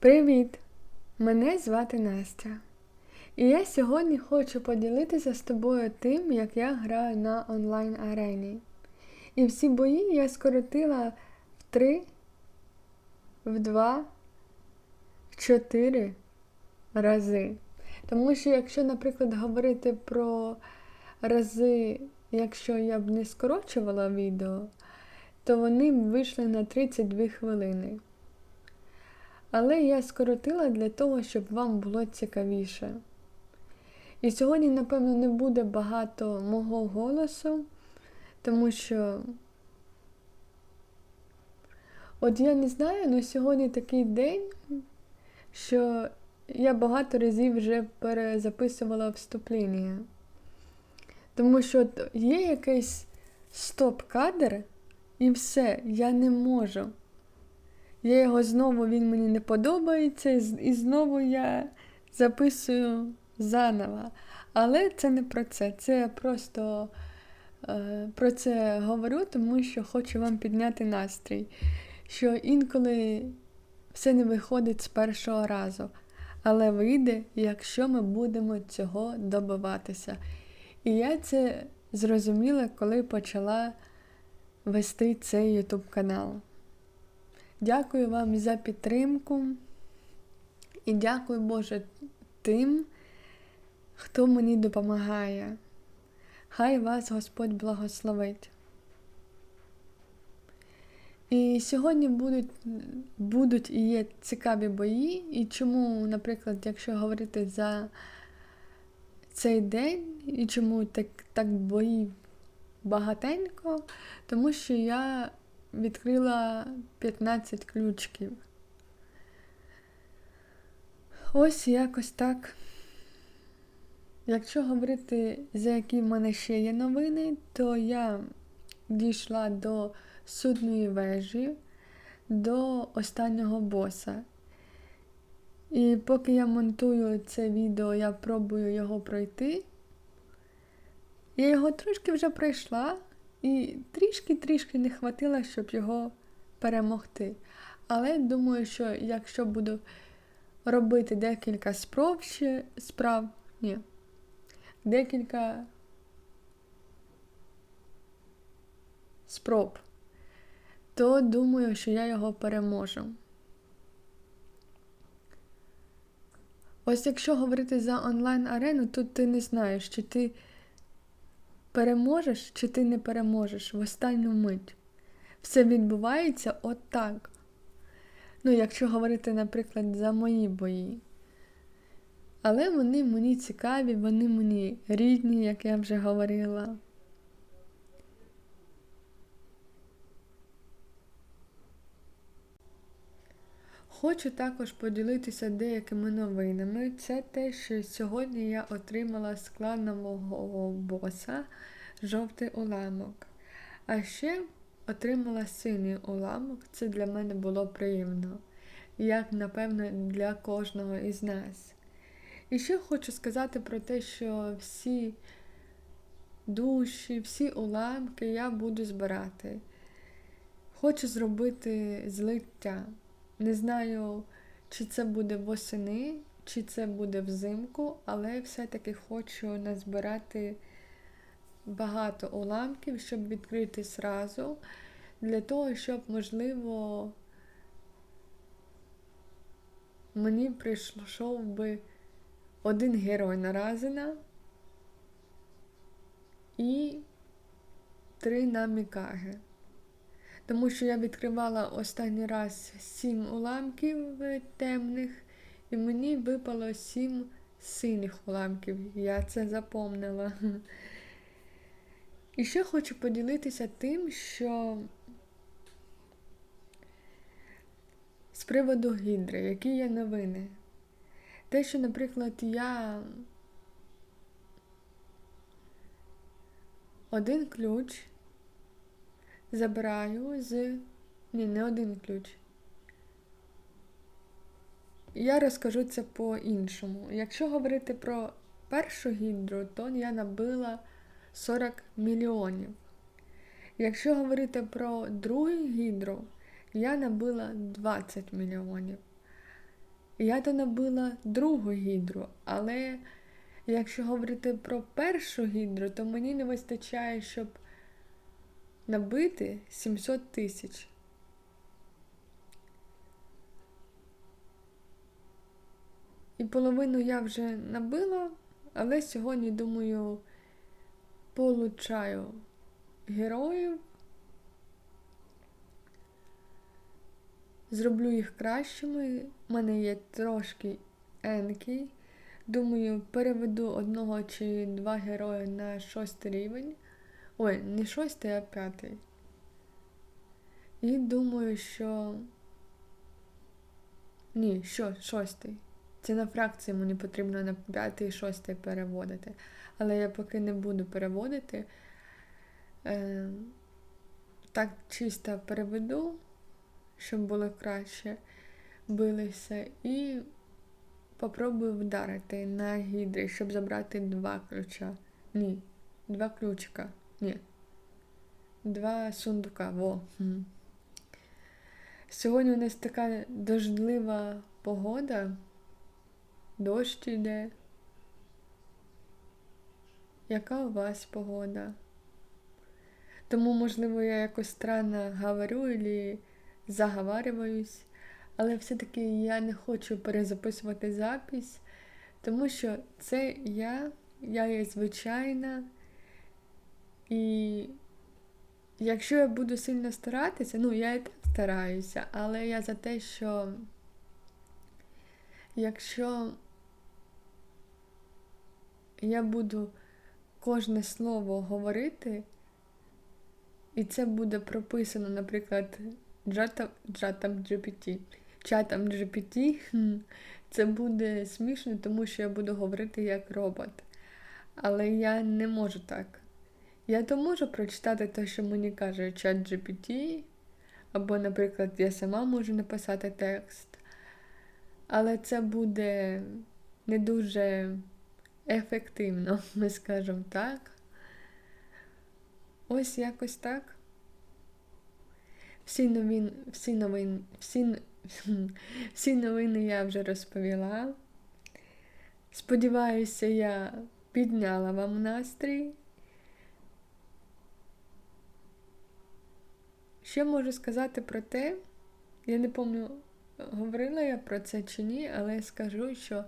Привіт! Мене звати Настя. І я сьогодні хочу поділитися з тобою тим, як я граю на онлайн арені. І всі бої я скоротила в 3, в 2, в 4 рази. Тому що, якщо, наприклад, говорити про рази, якщо я б не скорочувала відео, то вони б вийшли на 32 хвилини. Але я скоротила для того, щоб вам було цікавіше. І сьогодні, напевно, не буде багато мого голосу, тому що. От я не знаю, але сьогодні такий день, що я багато разів вже перезаписувала вступлення. Тому що є якийсь стоп-кадр, і все, я не можу. Я його знову він мені не подобається, і знову я записую заново. Але це не про це. Це просто е, про це говорю, тому що хочу вам підняти настрій. Що інколи все не виходить з першого разу, але вийде, якщо ми будемо цього добиватися. І я це зрозуміла, коли почала вести цей YouTube канал. Дякую вам за підтримку і дякую Боже тим, хто мені допомагає. Хай вас Господь благословить. І сьогодні будуть будуть і є цікаві бої, і чому, наприклад, якщо говорити за цей день, і чому так, так боїв багатенько, тому що я відкрила 15 ключків. Ось якось так. Якщо говорити, за які в мене ще є новини, то я дійшла до судної вежі, до останнього боса. І поки я монтую це відео, я пробую його пройти. Я його трошки вже пройшла, і трішки-трішки не хватило, щоб його перемогти. Але думаю, що якщо буду робити декілька спроб ще справ, ні, декілька спроб, то думаю, що я його переможу. Ось якщо говорити за онлайн-арену, тут ти не знаєш, чи ти переможеш, чи ти не переможеш в останню мить. Все відбувається отак. Ну, якщо говорити, наприклад, за мої бої. Але вони мені цікаві, вони мені рідні, як я вже говорила. Хочу також поділитися деякими новинами. Це те, що сьогодні я отримала склад нового боса жовтий уламок. А ще отримала синій уламок, це для мене було приємно, як, напевно, для кожного із нас. І ще хочу сказати про те, що всі душі, всі уламки я буду збирати. Хочу зробити злиття. Не знаю, чи це буде восени, чи це буде взимку, але все-таки хочу назбирати багато уламків, щоб відкрити зразу, для того, щоб, можливо, мені прийшов би один герой на Разина і три на. Тому що я відкривала останній раз сім уламків темних, і мені випало сім синіх уламків. Я це запомнила. І ще хочу поділитися тим, що з приводу гідри, які є новини. Те, що, наприклад, я один ключ забираю з. Ні, не один ключ. Я розкажу це по-іншому. Якщо говорити про першу гідру, то я набила 40 мільйонів. Якщо говорити про другу гідру, я набила 20 мільйонів. я то набила другу гідру, але якщо говорити про першу гідру, то мені не вистачає, щоб набити 700 тисяч. І половину я вже набила, але сьогодні, думаю, получаю героїв. Зроблю їх кращими. У мене є трошки енки. Думаю, переведу одного чи два герої на шостий рівень. Ой, не шостий, а п'ятий. І думаю, що. Ні, що, шостий. Це на фракції мені потрібно на п'ятий і шостий переводити. Але я поки не буду переводити. Е, Так чисто переведу, щоб було краще билися. І попробую вдарити на гідри, щоб забрати два ключа. Ні, два ключика. Ні. Два сундука. Во. Сьогодні у нас така дождлива погода. Дощ іде. Яка у вас погода? Тому, можливо, я якось странно говорю і заговарююсь, але все-таки я не хочу перезаписувати запись, тому що це я, я є звичайна. І якщо я буду сильно старатися, ну я і так стараюся, але я за те, що якщо я буду кожне слово говорити, і це буде прописано, наприклад, джатом GPT, чатом GPT, це буде смішно, тому що я буду говорити як робот. Але я не можу так. Я то можу прочитати те, що мені каже чат GPT, або, наприклад, я сама можу написати текст. Але це буде не дуже ефективно, ми скажемо так. Ось якось так. Всі новини, всі новини, всі, всі новини я вже розповіла. Сподіваюся, я підняла вам настрій. Що можу сказати про те, я не пам'ятаю, говорила я про це чи ні, але я скажу, що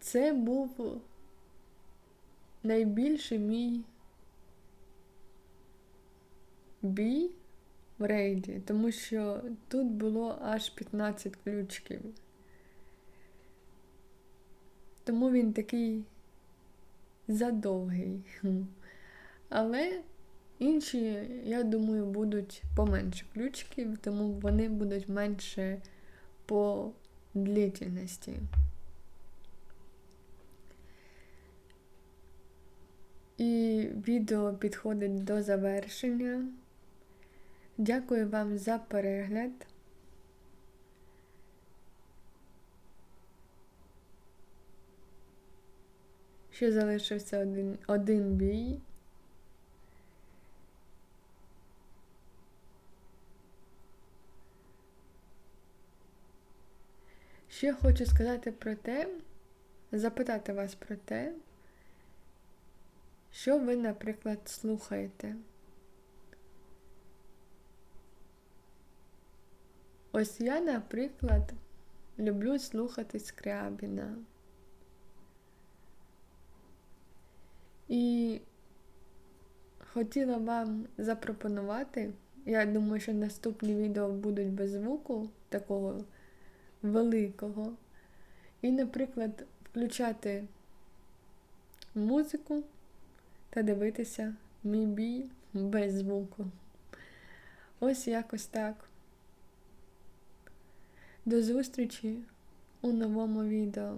це був найбільший мій бій в рейді, тому що тут було аж 15 ключиків. Тому він такий задовгий. Але інші, я думаю, будуть поменше ключиків, тому вони будуть менше по длительності. І відео підходить до завершення. Дякую вам за перегляд. Ще залишився один, один бій. Ще хочу сказати про те, запитати вас про те, що ви, наприклад, слухаєте. Ось я, наприклад, люблю слухати Скрябіна. І хотіла вам запропонувати, я думаю, що наступні відео будуть без звуку такого великого. І, наприклад, включати музику та дивитися мій бій без звуку. Ось якось так. До зустрічі у новому відео.